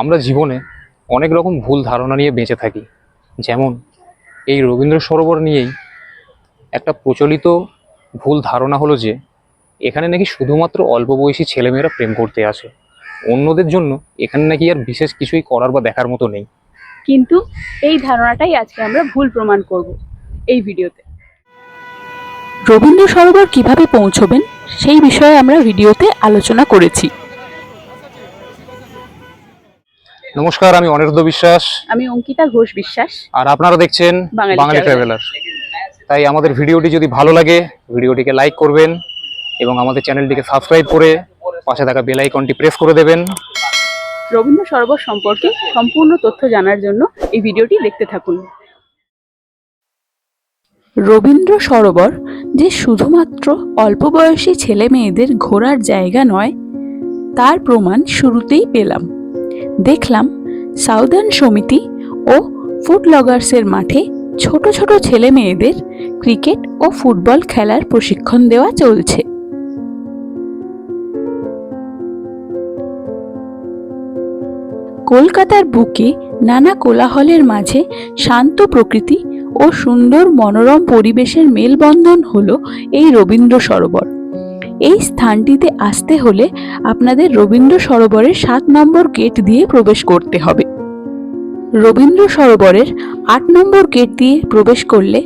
আমরা জীবনে অনেক রকম ভুল ধারণা নিয়ে বেঁচে থাকি। যেমন এই রবীন্দ্র সরোবর নিয়েই একটা প্রচলিত ভুল ধারণা হলো যে এখানে নাকি শুধুমাত্র অল্প বয়সী ছেলেমেয়েরা প্রেম করতে আসে। অন্যদের জন্য এখানে নাকি আর বিশেষ কিছুই করার বা দেখার মতো নেই। কিন্তু এই ধারণাটাই আজকে আমরা ভুল প্রমাণ করব এই ভিডিওতে। রবীন্দ্র সরোবর কীভাবে পৌঁছবেন সেই বিষয়ে আমরা ভিডিওতে আলোচনা করেছি। নমস্কার আমি অনিরুদ্ধ বিশ্বাস। আমি অঙ্কিতা ঘোষ বিশ্বাস। আর আপনারা দেখছেন বাঙালি। ট্রাভেলার তাই আমাদের ভিডিওটি যদি ভালো লাগে ভিডিওটিকে লাইক করবেন এবং আমাদের চ্যানেলটিকে সাবস্ক্রাইব করে পাশে থাকা বেল আইকনটি প্রেস করে দেবেন। রবীন্দ্র সরোবর সম্পর্কে সম্পূর্ণ তথ্য জানার জন্য এই ভিডিওটি দেখতে থাকুন। রবীন্দ্র সরোবর যে শুধুমাত্র অল্প বয়সী ছেলে মেয়েদের ঘোরার জায়গা নয় তার প্রমাণ শুরুতেই পেলাম। দেখলাম সাউদার্ন সমিতি ও ফুড লগার্সের মাঠে ছোট ছোট ছেলে মেয়েদের ক্রিকেট ও ফুটবল খেলার প্রশিক্ষণ দেওয়া চলছে। কলকাতার বুকে নানা কোলাহলের মাঝে শান্ত প্রকৃতি ও সুন্দর মনোরম পরিবেশের মেলবন্ধন হলো এই রবীন্দ্র সরোবর। এই স্থানটিতে আসতে হলে আপনাদের রবীন্দ্র সরোবরের সাত নম্বর গেট দিয়ে প্রবেশ করতে হবে। রবীন্দ্র সরোবরের আট নম্বর গেট দিয়ে প্রবেশ করলে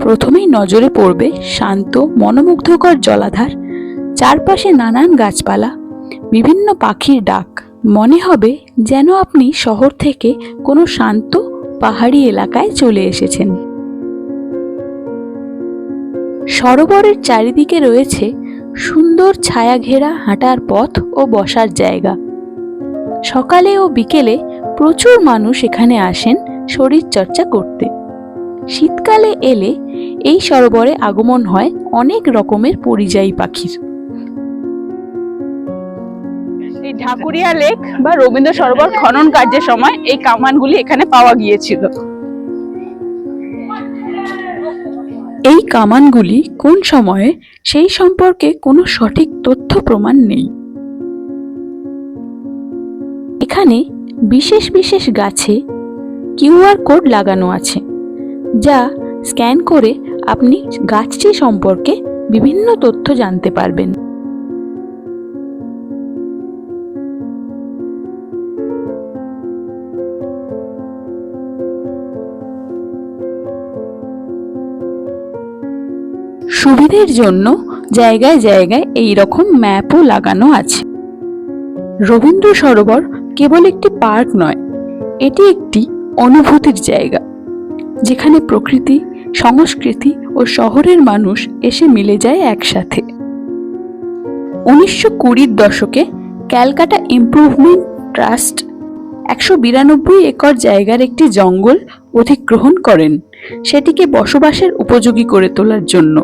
প্রথমেই নজরে পড়বে শান্ত, মনোমুগ্ধকর জলাধার, চারপাশে নানান গাছপালা, বিভিন্ন পাখির ডাক। মনে হবে যেন আপনি শহর থেকে কোনো শান্ত, পাহাড়ি এলাকায় চলে এসেছেন। সরোবরের চারিদিকে রয়েছে সুন্দর ছায়া ঘেরা হাঁটার পথ ও বসার জায়গা। সকালে ও বিকেলে প্রচুর মানুষ এখানে আসেন শরীর চর্চা করতে। শীতকালে এলে এই সরোবরে আগমন হয় অনেক রকমের পরিযায়ী পাখির। এই ঢাকুরিয়া লেক বা রবীন্দ্র সরোবর খনন কার্যের সময় এই কামানগুলি এখানে পাওয়া গিয়েছিল। এই কামানগুলি কোন সময়ে, সেই সম্পর্কে কোনো সঠিক তথ্য প্রমাণ নেই। এখানে বিশেষ বিশেষ গাছে কিউআর কোড লাগানো আছে, যা স্ক্যান করে আপনি গাছটি সম্পর্কে বিভিন্ন তথ্য জানতে পারবেন। সুবিধের জন্য জায়গায় জায়গায় এই রকম ম্যাপও লাগানো আছে। রবীন্দ্র সরোবর কেবল একটি পার্ক নয়, এটি একটি অনুভূতির জায়গা, যেখানে প্রকৃতি, সংস্কৃতি ও শহরের মানুষ এসে মিলে যায় একসাথে। উনিশশো কুড়ির দশকে ক্যালকাটা ইমপ্রুভমেন্ট ট্রাস্ট একশো বিরানব্বই একর জায়গার একটি জঙ্গল অধিগ্রহণ করেন, সেটিকে বসবাসের উপযোগী করে তোলার জন্য।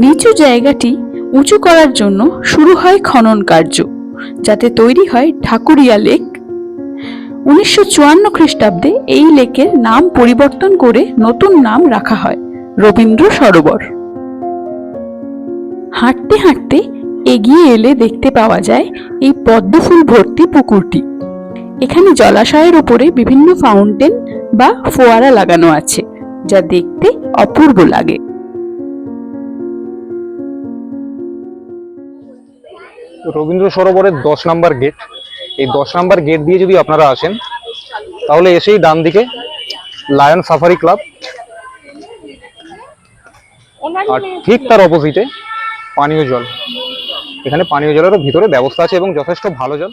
নিচু জায়গাটি উঁচু করার জন্য শুরু হয় খনন কার্য, যাতে তৈরি হয় ঢাকুরিয়া লেক। উনিশশো চুয়ান্ন খ্রিস্টাব্দে এই লেকের নাম পরিবর্তন করে নতুন নাম রাখা হয়, রবীন্দ্র সরোবর। হাঁটতে হাঁটতে এগিয়ে এলে দেখতে পাওয়া যায় এই পদ্মফুল ভর্তি পুকুরটি। এখানে জলাশয়ের উপরে বিভিন্ন ফাউন্টেন বা ফোয়ারা লাগানো আছে, যা দেখতে অপূর্ব লাগে। রবীন্দ্র সরোবরের দশ নাম্বার গেট। এই দশ নাম্বার গেট দিয়ে যদি আপনারা আসেন, তাহলে এসেই ডান দিকে লায়ন সাফারি ক্লাব। আর ঠিক তার অপোজিটে পানীয় জল। এখানে পানীয় জলেরও ভিতরে ব্যবস্থা আছে এবং যথেষ্ট ভালো জল।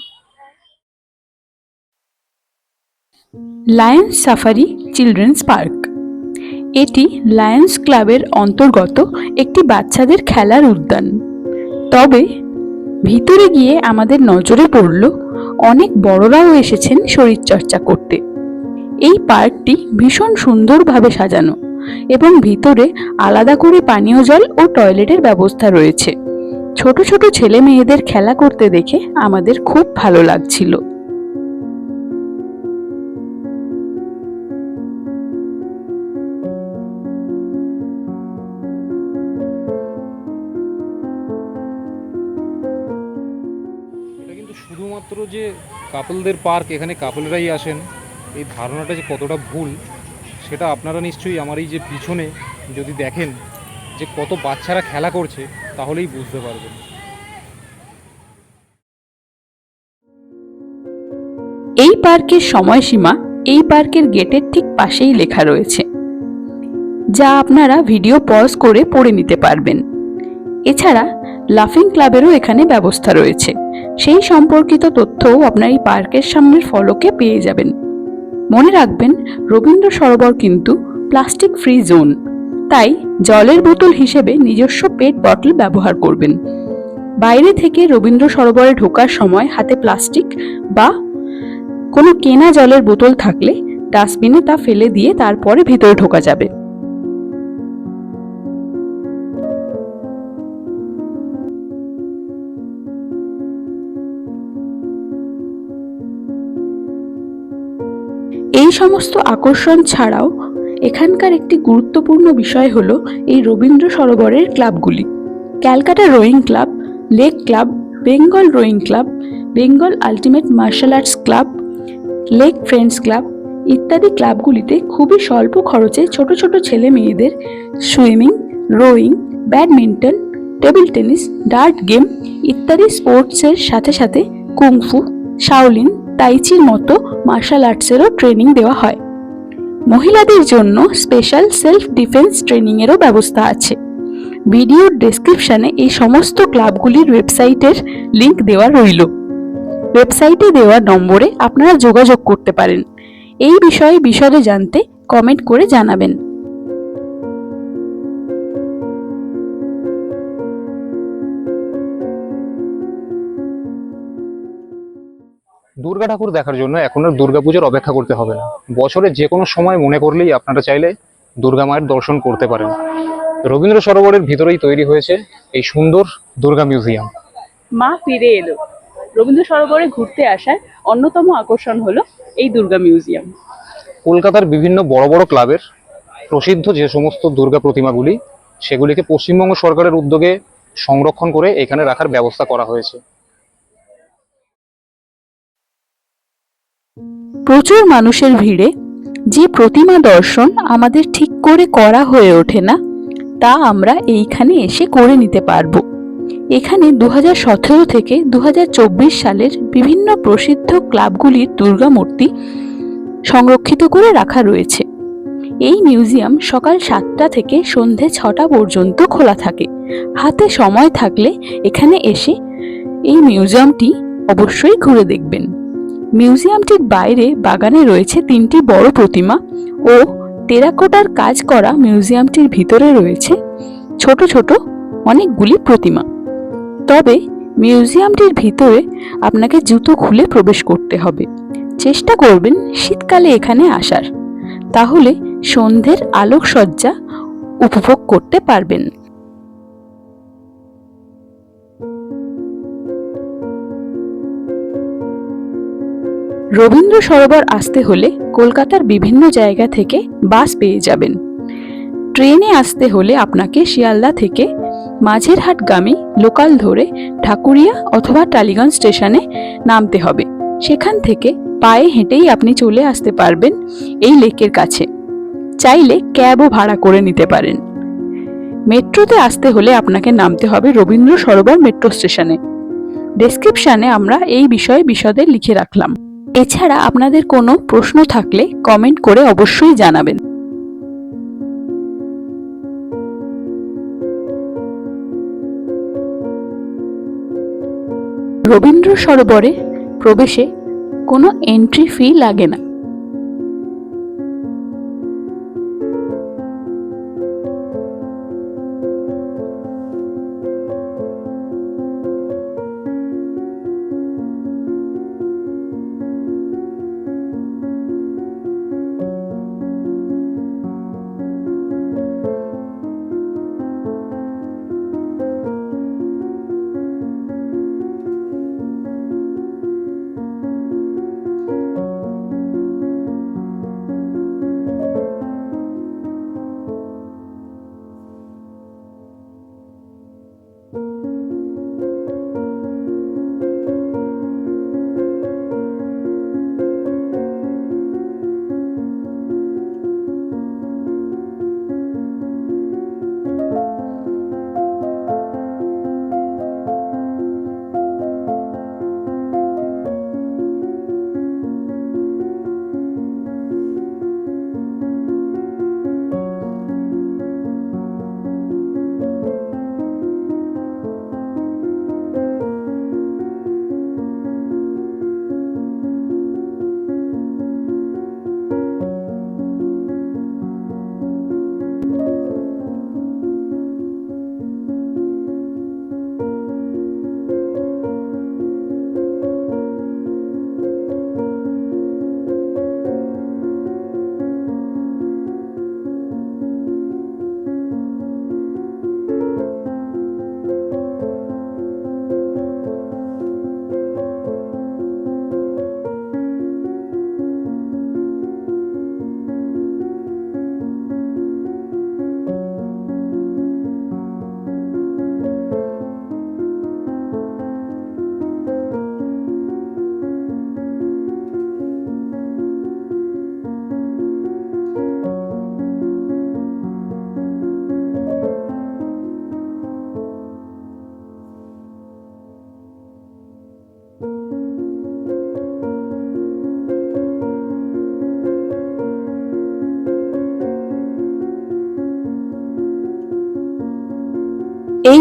Lions safari children's park. এটি লায়ন্স ক্লাবের অন্তর্গত একটি বাচ্চাদের খেলার উদ্যান। তবে ভিতরে গিয়ে আমাদের নজরে পড়ল অনেক বড়রাও এসেছেন শরীরচর্চা করতে। এই পার্কটি ভীষণ সুন্দরভাবে সাজানো এবং ভিতরে আলাদা করে পানীয় জল ও টয়লেটের ব্যবস্থা রয়েছে। ছোট ছোট ছেলে মেয়েদের খেলা করতে দেখে আমাদের খুব ভালো লাগছিল। শুধুমাত্র যে কাপলদের পার্ক, এখানে কাপলরাই আসেন, এই ধারণাটা যে কতটা ভুল, সেটা আপনারা নিশ্চয়ই আমার এই যে পিছনে যদি দেখেন যে কত বাচ্চারা খেলা করছে, তাহলেই বুঝতে পারবেন। এই পার্কের সময়সীমা এই পার্কের গেটের ঠিক পাশেই লেখা রয়েছে, যা আপনারা ভিডিও পজ করে পড়ে নিতে পারবেন। এছাড়া লাফিং ক্লাবেরও এখানে ব্যবস্থা রয়েছে। সেই সম্পর্কিত তথ্যও আপনার এই পার্কের সামনের ফলকে পেয়ে যাবেন। মনে রাখবেন, রবীন্দ্র সরোবর কিন্তু প্লাস্টিক ফ্রি জোন। তাই জলের বোতল হিসেবে নিজস্ব পেট বটল ব্যবহার করবেন। বাইরে থেকে রবীন্দ্র সরোবরে ঢোকার সময় হাতে প্লাস্টিক বা কোনো কেনা জলের বোতল থাকলে ডাস্টবিনে তা ফেলে দিয়ে তারপরে ভেতরে ঢোকা যাবে। এই সমস্ত আকর্ষণ ছাড়াও এখানকার একটি গুরুত্বপূর্ণ বিষয় হলো এই রবীন্দ্র সরোবরের ক্লাবগুলি। Calcutta rowing club, lake club, Bengal rowing club, Bengal ultimate martial arts club, lake friends club ইত্যাদি ক্লাবগুলিতে খুবই স্বল্প খরচে ছোট ছোট ছেলে মেয়েদের swimming, rowing, badminton, table tennis, dart game ইত্যাদি স্পোর্টসের সাথে সাথে কুংফু, শাওলিন তাইচির মতো মার্শাল আর্টসেরও ট্রেনিং দেওয়া হয়। মহিলাদের জন্য স্পেশাল সেলফ ডিফেন্স ট্রেনিংয়েরও ব্যবস্থা আছে। ভিডিওর ডেসক্রিপশানে এই সমস্ত ক্লাবগুলির ওয়েবসাইটের লিংক দেওয়া রইল। ওয়েবসাইটে দেওয়া নম্বরে আপনারা যোগাযোগ করতে পারেন। এই বিষয়ে বিশদে জানতে কমেন্ট করে জানাবেন। দুর্গা ঠাকুর দেখার জন্য এখন আর দুর্গাপুজোর অপেক্ষা করতে হবে না। বছরে যে কোনো সময় মনে করলেই আপনারা চাইলে দুর্গা মায়ের দর্শন করতে পারেন। রবীন্দ্র সরোবরের ভিতরেই তৈরি হয়েছে এই সুন্দর দুর্গা মিউজিয়াম। মা ফিরে এলো। রবীন্দ্র সরোবরে ঘুরতে আসার অন্যতম আকর্ষণ হলো এই দুর্গা মিউজিয়াম। কলকাতার বিভিন্ন বড় বড় ক্লাবের প্রসিদ্ধ যে সমস্ত দুর্গা প্রতিমাগুলি সেগুলিকে পশ্চিমবঙ্গ সরকারের উদ্যোগে সংরক্ষণ করে এখানে রাখার ব্যবস্থা করা হয়েছে। প্রচুর মানুষের ভিড়ে যে প্রতিমা দর্শন আমাদের ঠিক করে করা হয়ে ওঠে না, তা আমরা এইখানে এসে করে নিতে পারব। এখানে দু হাজার সতেরো থেকে দু হাজার চব্বিশ সালের বিভিন্ন প্রসিদ্ধ ক্লাবগুলির দুর্গা মূর্তি সংরক্ষিত করে রাখা রয়েছে। এই মিউজিয়াম সকাল সাতটা থেকে সন্ধে ছটা পর্যন্ত খোলা থাকে। হাতে সময় থাকলে এখানে এসে এই মিউজিয়ামটি অবশ্যই ঘুরে দেখবেন। মিউজিয়ামটির বাইরে বাগানে রয়েছে তিনটি বড় প্রতিমা ও টেরাকোটার কাজ করা মিউজিয়ামটির ভিতরে রয়েছে ছোট ছোট অনেকগুলি প্রতিমা। তবে মিউজিয়ামটির ভিতরে আপনাকে জুতো খুলে প্রবেশ করতে হবে। চেষ্টা করবেন শীতকালে এখানে আসার। তাহলে সন্ধ্যের আলোকসজ্জা উপভোগ করতে পারবেন। রবীন্দ্র সরোবর আসতে হলে কলকাতার বিভিন্ন জায়গা থেকে বাস পেয়ে যাবেন। ট্রেনে আসতে হলে আপনাকে শিয়ালদা থেকে মাঝেরহাটগামী লোকাল ধরে ঠাকুরিয়া অথবা টালিগঞ্জ স্টেশনে নামতে হবে। সেখান থেকে পায়ে হেঁটেই আপনি চলে আসতে পারবেন এই লেকের কাছে। চাইলে ক্যাবও ভাড়া করে নিতে পারেন। মেট্রোতে আসতে হলে আপনাকে নামতে হবে রবীন্দ্র সরোবর মেট্রো স্টেশনে। ডেসক্রিপশনে আমরা এই বিষয়ে বিশদে লিখে রাখলাম। এছাড়া আপনাদের কোনো প্রশ্ন থাকলে কমেন্ট করে অবশ্যই জানাবেন। রবীন্দ্র সরোবরে প্রবেশে কোনো এন্ট্রি ফি লাগে না।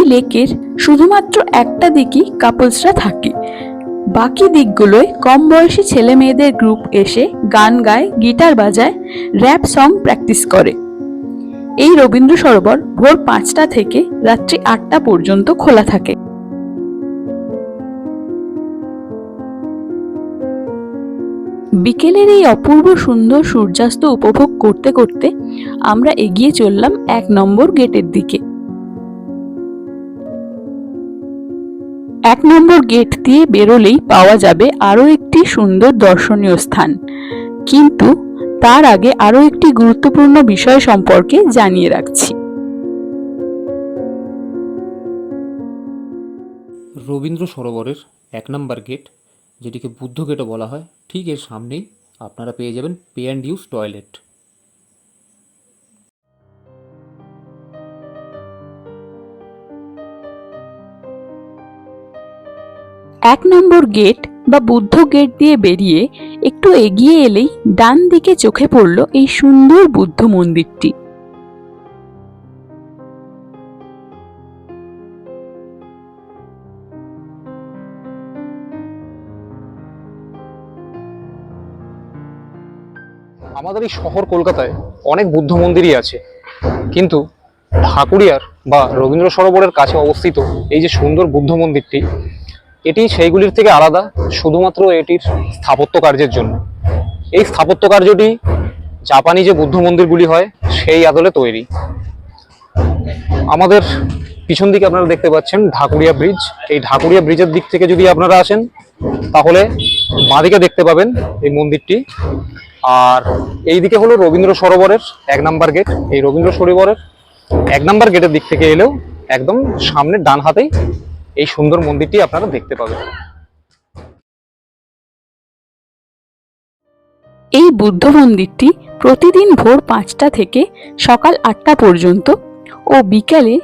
লেকের শুধুমাত্র একটা দিকই কাপলসরা থাকে। বাকি দিকগুলোয় কম বয়সী ছেলে মেয়েদের গ্রুপ এসে গান গায় গিটার বাজায় র্যাপ সং প্র্যাকটিস করে। এই রবীন্দ্র সরোবর ভোর পাঁচটা থেকে রাত্রি আটটা পর্যন্ত খোলা থাকে। বিকেলের এই অপূর্ব সুন্দর সূর্যাস্ত উপভোগ করতে করতে আমরা এগিয়ে চললাম এক নম্বর গেটের দিকে। এক নম্বর গেট দিয়ে বেরোলেই পাওয়া যাবে আরও একটি সুন্দর দর্শনীয় স্থান। কিন্তু তার আগে আরও একটি গুরুত্বপূর্ণ বিষয় সম্পর্কে জানিয়ে রাখছি। রবীন্দ্র সরোবরের এক নম্বর গেট, যেটিকে বুদ্ধ গেটও বলা হয়, ঠিক এর সামনেই আপনারা পেয়ে যাবেন পে অ্যান্ড ইউজ টয়লেট এক নম্বর গেট বা বুদ্ধ গেট দিয়ে বেরিয়ে একটু এগিয়ে এলেই ডান দিকে চোখে পড়ল এই সুন্দর বুদ্ধ মন্দিরটি। আমাদের এই শহর কলকাতায় অনেক বুদ্ধ মন্দিরই আছে। কিন্তু ঠাকুরিয়ার বা রবীন্দ্র সরোবরের কাছে অবস্থিত এই যে সুন্দর বুদ্ধ মন্দিরটি এটি সেইগুলির থেকে আলাদা, শুধুমাত্র এটির স্থাপত্য কার্যের জন্য। এই স্থাপত্য কার্যটি জাপানি যে বুদ্ধ মন্দিরগুলি হয়, সেই আদলে তৈরি। আমাদের পিছন দিকে আপনারা দেখতে পাচ্ছেন ঢাকুরিয়া ব্রিজ। এই ঢাকুরিয়া ব্রিজের দিক থেকে যদি আপনারা আসেন, তাহলে বাঁদিকে দেখতে পাবেন এই মন্দিরটি। আর এই দিকে হলো রবীন্দ্র সরোবরের এক নাম্বার গেট। এই রবীন্দ্র সরোবরের এক নাম্বার গেটের দিক থেকে এলেও একদম সামনের ডান হাতেই এই সুন্দর মন্দিরটি আপনারা দেখতে পাবেন। এই বুদ্ধ মন্দিরটি প্রতিদিন ভোর পাঁচটা থেকে সকাল আটটা পর্যন্ত ও বিকালে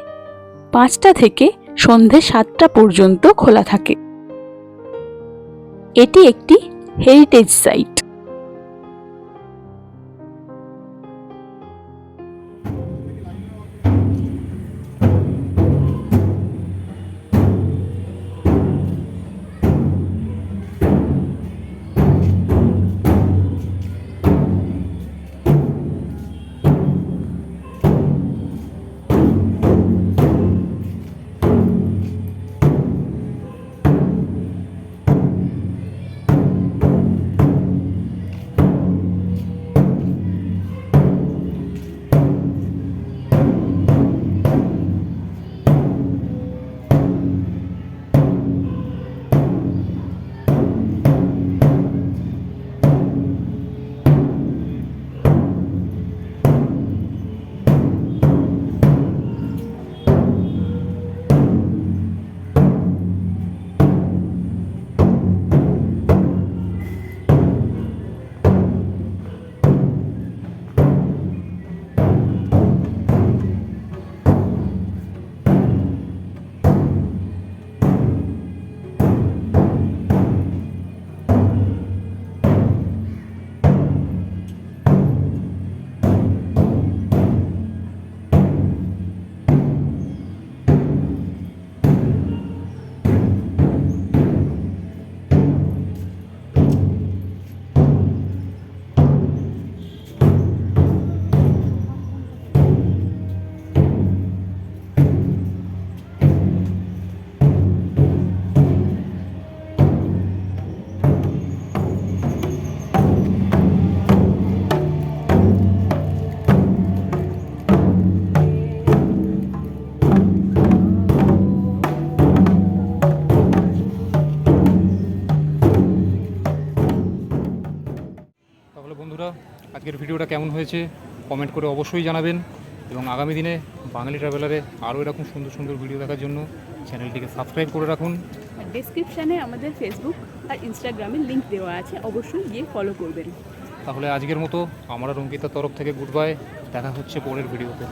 পাঁচটা থেকে সন্ধে সাতটা পর্যন্ত খোলা থাকে। এটি একটি হেরিটেজ সাইট আজকের ভিডিওটা কেমন হয়েছে কমেন্ট করে অবশ্যই জানাবেন এবং আগামী দিনে বাঙালি ট্রাভেলারে আরও এরকম সুন্দর সুন্দর ভিডিও দেখার জন্য চ্যানেলটিকে সাবস্ক্রাইব করে রাখুন। ডিসক্রিপশানে আমাদের ফেসবুক আর ইনস্টাগ্রামের লিঙ্ক দেওয়া আছে অবশ্যই গিয়ে ফলো করবেন। তাহলে আজকের মতো আমরা রঙ্কিতার তরফ থেকে গুড বাই দেখা হচ্ছে পরের ভিডিওতে।